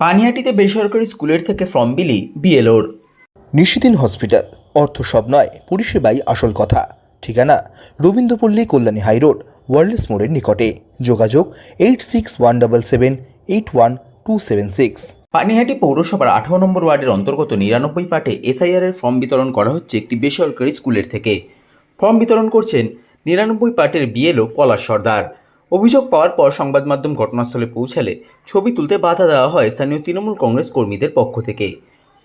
পানিহাটিতে বেসরকারি স্কুলের থেকে ফর্ম বিলি বিএলওর। নিশিদিন হসপিটাল অর্থ সব নয় পরিষেবাই আসল কথা। ঠিকানা রবীন্দ্রপল্লী কল্যাণী হাইরোড ওয়ার্ল্ডস মোড়ের নিকটে। যোগাযোগ eight six one double seven eight one two seven six. Panihati পৌরসভার আঠারো নম্বর ওয়ার্ডের অন্তর্গত নিরানব্বই পাটে এসআইআর এর ফর্ম বিতরণ করা হচ্ছে একটি বেসরকারি স্কুলের থেকে। ফর্ম বিতরণ করছেন নিরানব্বই পাটের বিএলও পলাশ সর্দার। অভিযোগ পাওয়ার পর সংবাদ মাধ্যম ঘটনাস্থলে পৌঁছালে ছবি তুলতে বাধা দেওয়া হয় স্থানীয় তৃণমূল কংগ্রেস কর্মীদের পক্ষ থেকে।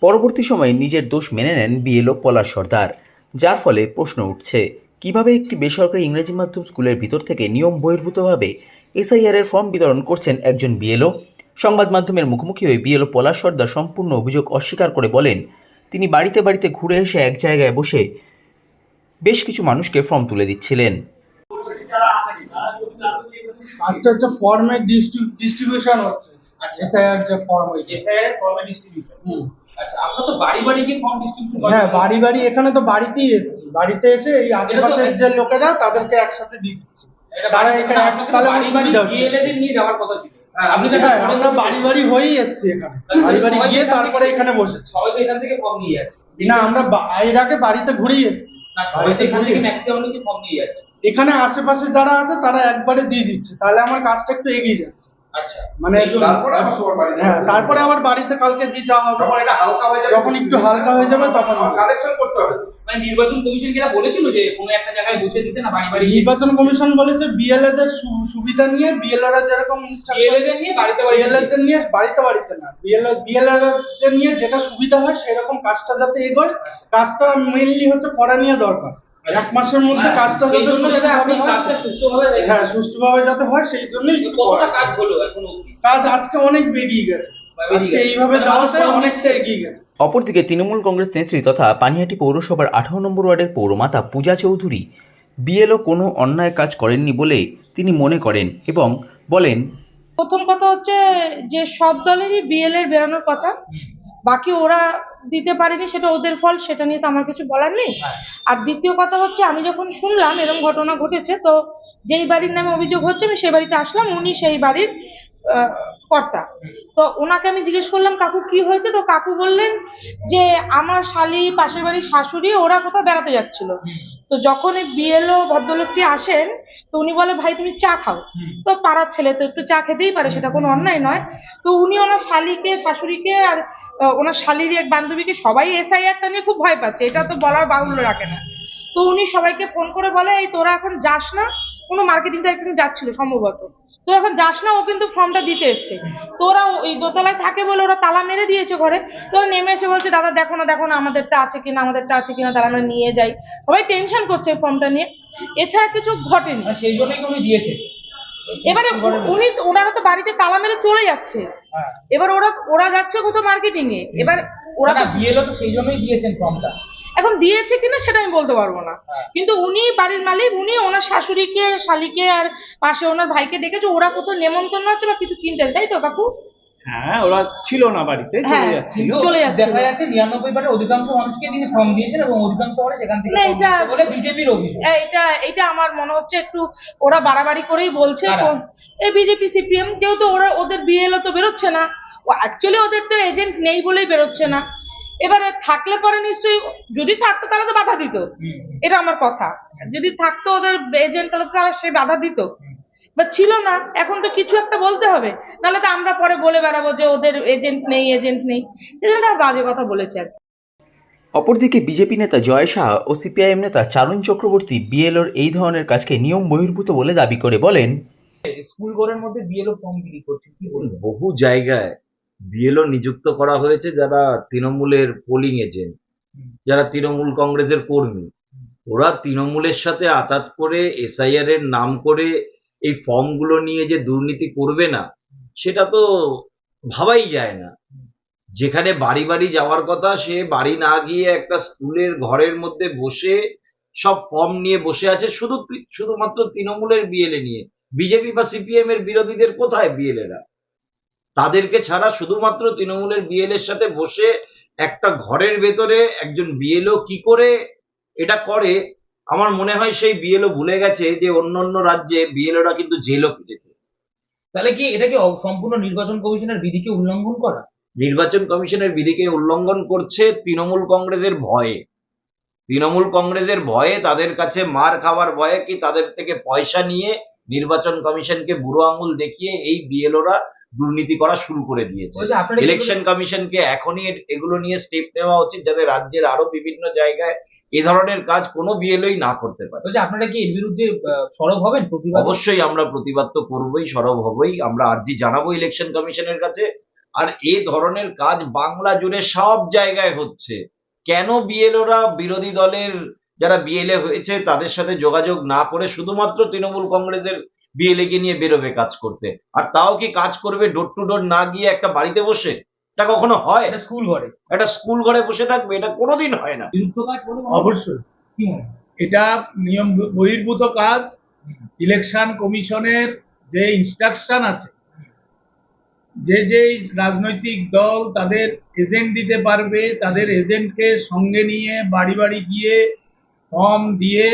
পরবর্তী সময়ে নিজের দোষ মেনে নেন বিএলও পলাশ সর্দার, যার ফলে প্রশ্ন উঠছে, কীভাবে একটি বেসরকারি ইংরেজি মাধ্যম স্কুলের ভিতর থেকে নিয়ম বহির্ভূতভাবে এসআইআর এর ফর্ম বিতরণ করছেন একজন বিএলও? সংবাদ মাধ্যমের মুখোমুখি হয়ে বিএলও পলাশ সর্দার সম্পূর্ণ অভিযোগ অস্বীকার করে বলেন, তিনি বাড়িতে বাড়িতে ঘুরে এসে এক জায়গায় বসে বেশ কিছু মানুষকে ফর্ম তুলে দিচ্ছিলেন। ফার্স্ট হচ্ছে ফর্মের ডিস্ট্রিবিউশন হচ্ছে। এসআইআর যে ফর্ম হয়েছে এসআইআর ফর্মে ডিস্ট্রিবিউশন হুম। আচ্ছা আপনারা তো বাড়ি বাড়ি গিয়ে ফর্ম ডিস্ট্রিবিউশন করেন হ্যাঁ বাড়ি বাড়ি এখানে তো বাড়িতেই এসেছি। বাড়িতে এসে এই আশেপাশের যে লোকেরা তাদেরকে একসাথে দিয়ে দিচ্ছি। তারা এখানে তাহলে আমার সুবিধা হচ্ছে। নিয়ে যাওয়ার কথা ছিল। আপনি তো হ্যাঁ আমরা বাড়ি বাড়ি হয়েই এসেছি এখানে। বাড়ি বাড়ি গিয়ে তারপরে এখানে বসেছি। সবাই তো এখান থেকে ফর্ম নিয়ে যাচ্ছে। না আমরা বা- এর আগে বাড়িতে ঘুরেই এসেছি। না সবাই তো এখান থেকে ম্যাক্সিমাম ফর্ম নিয়ে যাচ্ছে। এখানে আশেপাশে যারা আছে তারা একবারে দিয়ে দিচ্ছে। তাহলে আমার কাজটা একটু এগিয়ে যাচ্ছে। আচ্ছা। মানে তারপরে আবার বাড়িতে হ্যাঁ তারপরে আবার বাড়িতে কালকে দিয়ে যাওয়া হবে। যখন হালকা হয়ে যাবে যখন একটু হালকা হয়ে যাবে তখন। কালেকশন করতে হবে। মানে নির্বাচন কমিশন বলেছিল যে কোনো একটা জায়গায় বসে দিতে না বাড়ি বাড়ি নির্বাচন কমিশন বলেছে বিএলএ দের সুবিধা নিয়ে বিএলএরা যেরকম ইনস্ট্রাকশন বিএলএ দের নিয়ে বাড়িতে বাড়ি বিএলএ দের নিয়ে বাড়িতে বাড়িতে না। বিএলএ বিএলএ দের নিয়ে যেটা সুবিধা হয় সেরকম কাজটা যাতে এগোয়। কাজটা মেইনলি হচ্ছে করা নিয়ে দরকার। এক মাসের মধ্যে কাজটা যাতে সুষ্ঠুভাবে হয় কাজটা সুষ্ঠুভাবে হ্যাঁ সুষ্ঠুভাবে যাতে হয় সেই জন্যই কতটা কাজ হলো এখনও কাজ আজকে অনেক এগিয়ে গেছে। অপরদিকে তৃণমূল কংগ্রেস নেত্রী তথা পানিহাটি পৌরসভার আঠারো নম্বর ওয়ার্ডের পৌরমাতা পূজা চৌধুরী বিএলও কোনো অন্যায় কাজ করেননি বলে তিনি মনে করেন এবং বলেন প্রথম কথা হচ্ছে যে সব দলেরই বিএল এর বেরোনোর কথা। বাকি ওরা দিতে পারেনি সেটা ওদের ফল সেটা নিয়ে তো আমার কিছু বলার নেই। আর দ্বিতীয় কথা হচ্ছে আমি যখন শুনলাম এরকম ঘটনা ঘটেছে তো যেই বাড়ির নামে অভিযোগ হচ্ছে আমি সেই বাড়িতে আসলাম উনি সেই বাড়ির কর্তা। তো ওনাকে আমি জিজ্ঞেস করলাম কাকু কি হয়েছে? তো কাকু বললেন যে আমার শালি পাশের বাড়ির শাশুড়ি ওরা কোথাও বেড়াতে যাচ্ছিল। তো যখন এই বিএলও ভদ্রলোকটি আসেন তো উনি বলে ভাই তুমি চা খাও। তো পাড়ার ছেলে তো একটু চা খেতেই পারে সেটা কোনো অন্যায় নয়। তো উনি ওনার শালিকে শাশুড়িকে আর ওনার শালির এক বান্ধবীকে সবাই এসআইআরটা নিয়ে খুব ভয় পাচ্ছে এটা তো বলার বাহুল্য রাখে না। তো উনি সবাইকে ফোন করে বলে এই তোরা এখন যাস না? কোনো মার্কেটিং টার্গেটিং যাচ্ছিল সম্ভবত। তো এখন যাস না ও কিন্তু ফর্মটা দিতে এসছে। তো ওরা ওই দোতলায় থাকে বলে ওরা তালা মেরে দিয়েছে ঘরে। তো ওরা নেমে এসে বলছে দাদা দেখো না দেখো না আমাদেরটা আছে কিনা আমাদেরটা আছে কিনা তাহলে আমরা নিয়ে যাই। সবাই টেনশন করছে ফর্মটা নিয়ে। এছাড়া কিছু ঘটেনি। মানে সেই জন্যই উনি দিয়েছে এবারে উনি ওনারা তো বাড়িতে তালা মেরে চলে যাচ্ছে। হ্যাঁ। এবার ওরা ওরা যাচ্ছে কোথাও মার্কেটিং এ। এবার ওরা ওরা তো বিএলও তো সেই জন্যই দিয়েছেন ফর্মটা। এখন দিয়েছে কিনা সেটা আমি বলতে পারব না। কিন্তু উনি বাড়ির মালিক উনি ওনার শাশুড়িকে শালিকে আর পাশে ওনার ভাইকে ডেকেছে ওরা কোথাও নেমন্তন্ন আছে বা কিছু কিনতে তাই তো কাকু? হ্যাঁ ওরা ছিল না বাড়িতে চলে হ্যাঁ, যাচ্ছিল। চলে যাচ্ছিল। দেখা যাচ্ছে নিরানব্বই পারে অধিকাংশ মানুষকে তিনি ফর্ম দিয়েছেন এবং অধিকাংশ মানুষ সেখান থেকে না, এটা- বলে বিজেপির অভিযোগ। এটা এটা আমার মনে হচ্ছে একটু ওরা বাড়াবাড়ি করেই বলছে। কারা? এই বিজেপি সিপিএম যেহেতু ওরা ওদের বিএলও তো বেরোচ্ছে না। ও অ্যাকচুয়ালি ওদের তো এজেন্ট নেই বলেই বেরোচ্ছে না। এবারে থাকলে পরে নিশ্চয়ই যদি থাকতো তাহলে তো বাধা দিত। এটা আমার কথা। যদি থাকতো ওদের এজেন্ট তাহলে তো তারা সে বাধা দিত। বা ছিল না এখন তো কিছু একটা বলতে হবে। নাহলে তো আমরা পরে বলে বেড়াবো যে ওদের এজেন্ট নেই এজেন্ট নেই। একটা বাজে কথা বলেছে আর অপরদিকে বিজেপি নেতা জয় শাহ ও সিপিআইএম নেতা চারণ চক্রবর্তী বিএলওর এই ধরনের কাজকে নিয়ম বহির্ভূত বলে দাবি করে বলেন। স্কুল বোর্ডের মধ্যে বিএলও ফর্ম বিলি করছে কি বলব বহু জায়গায় বিএলও নিযুক্ত করা হয়েছে যারা তৃণমূলের পোলিং এজেন্ট যারা তৃণমূল কংগ্রেসের কর্মী। ওরা তৃণমূলের সাথে আতাত করে এসআইআর এর নাম করে এই ফর্মগুলো নিয়ে যে দুর্নীতি করবে না, সেটা তো ভাবাই যায় না। যেখানে বাড়ি বাড়ি যাওয়ার কথা, সে বাড়ি না গিয়ে একটা স্কুলের ঘরের মধ্যে বসে সব ফর্ম নিয়ে বসে আছে, শুধু শুধুমাত্র তৃণমূলের বিএলএ নিয়ে। বিজেপি বা সিপিএম এর বিরোধীদের কোথায় বিএলএরা তাদেরকে ছাড়া শুধুমাত্র তৃণমূলের বিএল এর সাথে বসে একটা ঘরের ভেতরে একজন বিএলও কি করে? এটা করে আমার মনে হয় সেই বিএলও ভুলে গেছে যে অন্য অন্য রাজ্যে বিএলওরা কিন্তু জেলও কেটেছে তাহলে কি এটা কি সম্পূর্ণ নির্বাচন কমিশনের বিধিকে উল্লঙ্ঘন করা? নির্বাচন কমিশনের বিধিকে উল্লঙ্ঘন করছে তৃণমূল কংগ্রেসের ভয়ে। তৃণমূল কংগ্রেসের ভয়ে তাদের কাছে মার খাওয়ার ভয়ে কি তাদের থেকে পয়সা নিয়ে নির্বাচন কমিশনকে বুড়ো আঙুল দেখিয়ে এই বিএলওরা দুর্নীতি করা শুরু করে দিয়েছে। ইলেকশন কমিশনকে এখনই এগুলো নিয়ে স্টেপ নেওয়া উচিত যাতে রাজ্যের আরও বিভিন্ন জায়গায় এ ধরনের কাজ কোনো বিএলওই না করতে পারে। বলছে আপনারা কি এর বিরুদ্ধে সরব হবেন প্রতিবাদ? অবশ্যই আমরা প্রতিবাদ তো করবোই সরব হবই। আমরা আর্জি জানাব ইলেকশন কমিশনের কাছে। আর এই ধরনের কাজ বাংলা জুড়ে সব জায়গায় হচ্ছে। কেন বিএলওরা বিরোধী দলের যারা বিএলএ হয়েছে তাদের সাথে যোগাযোগ না করে শুধুমাত্র তৃণমূল কংগ্রেসের বিএলএ কে নিয়ে বেরোবে কাজ করতে? আর তাও কি কাজ করবে ডোর টু ডোর না গিয়ে একটা বাড়িতে বসে? এটা কখনো হয়? এটা স্কুল ঘরে। একটা স্কুল ঘরে বসে থাকবে? এটা কোনোদিন হয় না? অবশ্যই। কি? এটা নিয়ম বহির্ভূত কাজ। ইলেকশন কমিশনের যে ইনস্ট্রাকশন আছে যে যে রাজনৈতিক দল তাদের এজেন্ট দিতে পারবে তাদের এজেন্টকে সঙ্গে নিয়ে বাড়ি বাড়ি গিয়ে ফর্ম দিয়ে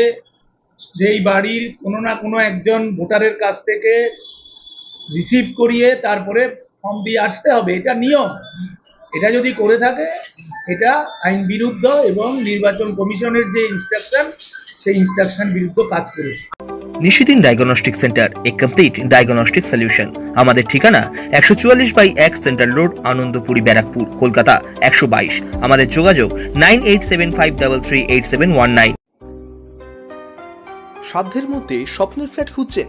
সেই বাড়ির কোনো না কোনো একজন ভোটারের কাছ থেকে রিসিভ করিয়ে তারপরে ফর্ম দিয়ে আসতে হবে এটা নিয়ম। এটা যদি করে থাকে এটা আইন বিরুদ্ধ এবং নির্বাচন কমিশনের যে ইনস্ট্রাকশন সেই ইনস্ট্রাকশন বিরুদ্ধ কাজ করেছে। Nishidin diagnostic centre a complete diagnostic solution আমাদের ঠিকানা একশো চুয়াল্লিশ বাই এক সেন্ট্রাল রোড আনন্দপুরি ব্যারাকপুর কলকাতা একশো বাইশ। আমাদের যোগাযোগ nine eight seven five double three eight seven one nine. সাধ্যের মধ্যে স্বপ্নের ফ্ল্যাট খুঁজছেন